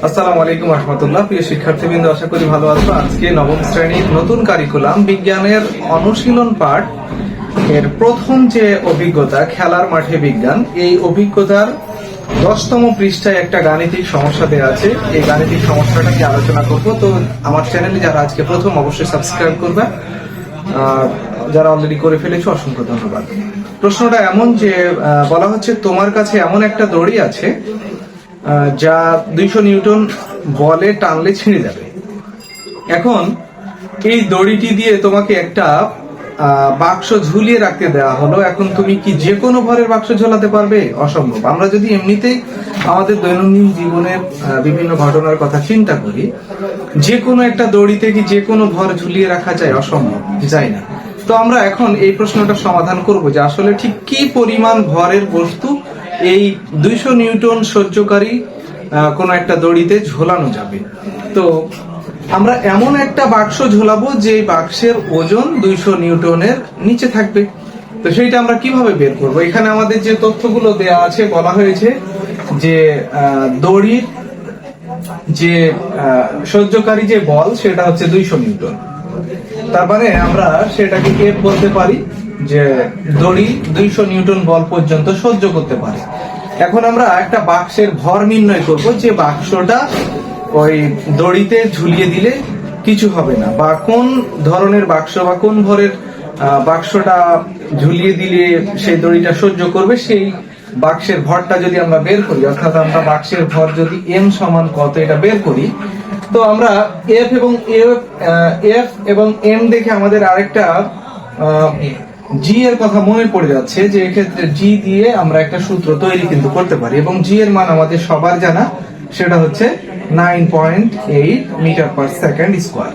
আসসালামু আলাইকুম রহমতুল্লাহ। প্রিয় শিক্ষার্থীবৃন্দ, আশা করি ভালো আছো। আজকে নবম শ্রেণির নতুন কারিকুলাম বিজ্ঞানের অনুশীলন পাঠ এর প্রথম যে অভিজ্ঞতা, খেলার মাঠে বিজ্ঞান, এই অভিজ্ঞতার দশতম পৃষ্ঠায় একটা গাণিতিক সমস্যা দেওয়া আছে। এই গাণিতিক সমস্যাটা আলোচনা করব। তো আমার চ্যানেলে যারা আজকে প্রথম, অবশ্যই সাবস্ক্রাইব করবে। যারা অলরেডি করে ফেলেছে, অসংখ্য ধন্যবাদ। প্রশ্নটা এমন যে বলা হচ্ছে, তোমার কাছে এমন একটা দড়ি আছে যা দুইশো নিউটন বলে টানলে ছিঁড়ে যাবে। এখন এই দড়িটি দিয়ে তোমাকে একটা বাক্স ঝুলিয়ে রাখতে দেওয়া হলো। এখন তুমি কি যে কোনো ভরের বাক্স ঝোলাতে পারবে? অসম্ভব। আমরা যদি এমনিতেই আমাদের দৈনন্দিন জীবনের বিভিন্ন ঘটনার কথা চিন্তা করি, যে কোনো একটা দড়িতে কি যে কোনো ভর ঝুলিয়ে রাখা যায়? অসম্ভব। যায় না। তো আমরা এখন এই প্রশ্নটা সমাধান করব যে আসলে ঠিক কি পরিমাণ ভরের বস্তু এই দুইশো নিউটন সহ্যকারী কোনো একটা দড়িতে ঝোলানো যাবে। তো আমরা এমন একটা বাক্স ঝোলাবো যে বাক্সের ওজন দুইশো নিউটনের নিচে থাকবে। তো সেইটা আমরা কীভাবে বের করব? এখানে আমাদের যে তথ্যগুলো দেয়া আছে, বলা হয়েছে যে দড়ির যে সহ্যকারী যে বল, সেটা হচ্ছে দুইশো নিউটন। তার মানে আমরা সেটাকে এফ বলতে পারি। যে দড়ি দুইশো নিউটন বল পর্যন্ত সহ্য করতে পারে। এখন আমরা একটা বাক্সের ভর নির্ণয় করব যে বাক্সটা ওই দড়িতে ঝুলিয়ে দিলে কিছু হবে না, বা কোন ধরনের বাক্স বা কোন ভরের বাক্সটা ঝুলিয়ে দিলে সেই দড়িটা সহ্য করবে, সেই বাক্সের ভরটা যদি আমরা বের করি, অর্থাৎ আমরা বাক্সের ভর যদি এম সমান কত এটা বের করি, তো আমরা এফ এবং এফ এবং এম দেখে আমাদের আরেকটা জি এর কথা মনে পড়ে যাচ্ছে যে এক্ষেত্রে জি দিয়ে আমরা একটা সূত্র তৈরি কিন্তু করতে পারি এবং জি এর মান আমাদের সবার জানা, সেটা হচ্ছে nine point eight meter per second square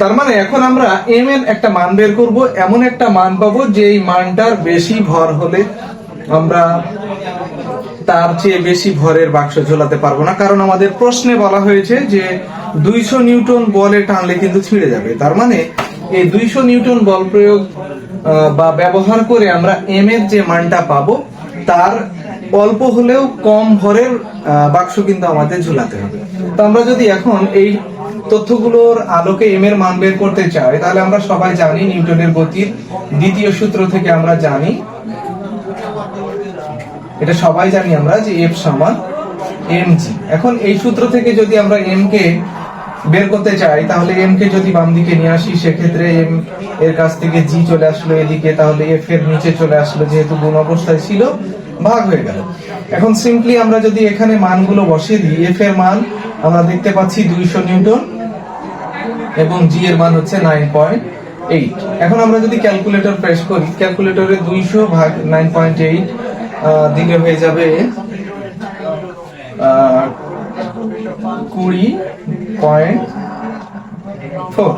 তার মানে এখন আমরা এম এর একটা মান বের করব, এমন একটা মান পাবো যে এই মানটার বেশি ভর হলে আমরা তার চেয়ে বেশি ভরের বাক্স ঝোলাতে পারব না। কারণ আমাদের প্রশ্নে বলা হয়েছে যে দুইশো নিউটন বলে টানলে কিন্তু ছিঁড়ে যাবে। তার মানে এই দুইশো নিউটন বল প্রয়োগ বা ব্যবহার করে আমরা এম এর যে মানটা পাবো, তার অল্প হলেও কম ভরের বাক্স কিন্তু আমাদের ঝুলাতে হবে। তো আমরা যদি এখন এই তথ্যগুলোর আলোকে এম এর মান বের করতে চাই, তাহলে আমরা সবাই জানি নিউটনের গতির দ্বিতীয় সূত্র থেকে আমরা জানি। এটা সবাই জানি আমরা যে এফ সমান এম জি এখন এই সূত্র থেকে যদি আমরা এম কে বের করতে চাই, তাহলে এম কে যদি বাম দিকে নিয়ে আসি, সেক্ষেত্রে এম এর কাছ থেকে জি চলে আসলো এদিকে, তাহলে এফ এর নিচে চলে আসলো, যেহেতু গুণ অবস্থায় ছিল, ভাগ হয়ে গেল। এখন সিম্পলি আমরা যদি এখানে মানগুলো বসিয়ে দিই এফ এর মান আমরা দেখতে পাচ্ছি দুইশো নিউটন এবং জি এর মান হচ্ছে নাইন পয়েন্ট এইট এখন আমরা যদি ক্যালকুলেটর প্রেস করি ক্যালকুলেটরে দুইশো ভাগ নাইন পয়েন্ট এইট দিলে হয়ে যাবে কুড়ি point four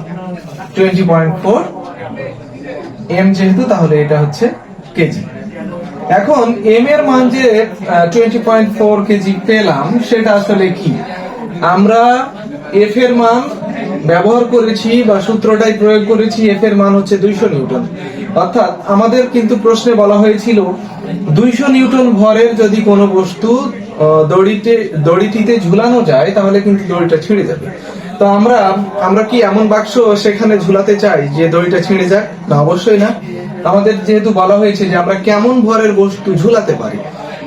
twenty point four M যেহেতু, তাহলে এটা হচ্ছে কেজি এখন এম এর মান যে টোয়েন্টি পয়েন্ট ফোর কেজি পেলাম, সেটা আসলে কি? আমরা এফ এর মান ব্যবহার করেছি বা সূত্রটাই প্রয়োগ করেছি এফ এর মান হচ্ছে দুইশো নিউটন। অর্থাৎ আমাদের কিন্তু প্রশ্নে বলা হয়েছিল, দুইশো নিউটন ভরের যদি কোনো বস্তু দড়িতে, দড়িটিতে ঝুলানো যায়, তাহলে কিন্তু দড়িটা ছিঁড়ে যাবে। তো আমরা আমরা কি এমন বাক্স সেখানে ঝুলাতে চাই যে দড়িটা ছিঁড়ে যায় না, অবশ্যই না। আমাদের যেহেতু বলা হয়েছে যে আমরা কেমন ভরের বস্তু ঝুলাতে পারি।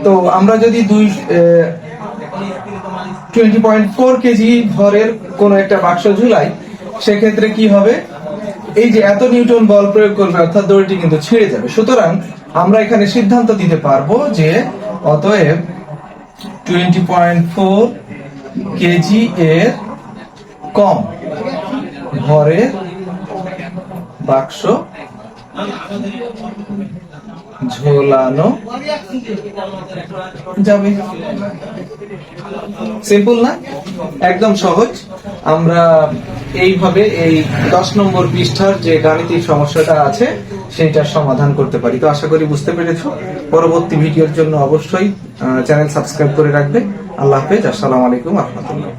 তো আমরা যদি দুই টোয়েন্টি পয়েন্ট ফোর কেজি ভরের কোন একটা বাক্স ঝুলাই, সেক্ষেত্রে কি হবে? এই যে এত নিউটন বল প্রয়োগ করবে, অর্থাৎ দড়িটি কিন্তু ছিঁড়ে যাবে। সুতরাং আমরা এখানে সিদ্ধান্ত দিতে পারব যে অতএব টোয়েন্টি পয়েন্ট ফোর কেজি এর কম ভরের বাক্স ঝোলানো যাবে। সিম্পল না? একদম সহজ। আমরা এইভাবে এই দশ নম্বর পৃষ্ঠার যে গাণিতিক সমস্যাটা আছে সেইটার সমাধান করতে পারি। তো আশা করি বুঝতে পেরেছ। পরবর্তী ভিডিওর জন্য অবশ্যই চ্যানেল সাবস্ক্রাইব করে রাখবে। আল্লাহ হাফেজ। আসসালামু আলাইকুম রহমতুল্লাহ।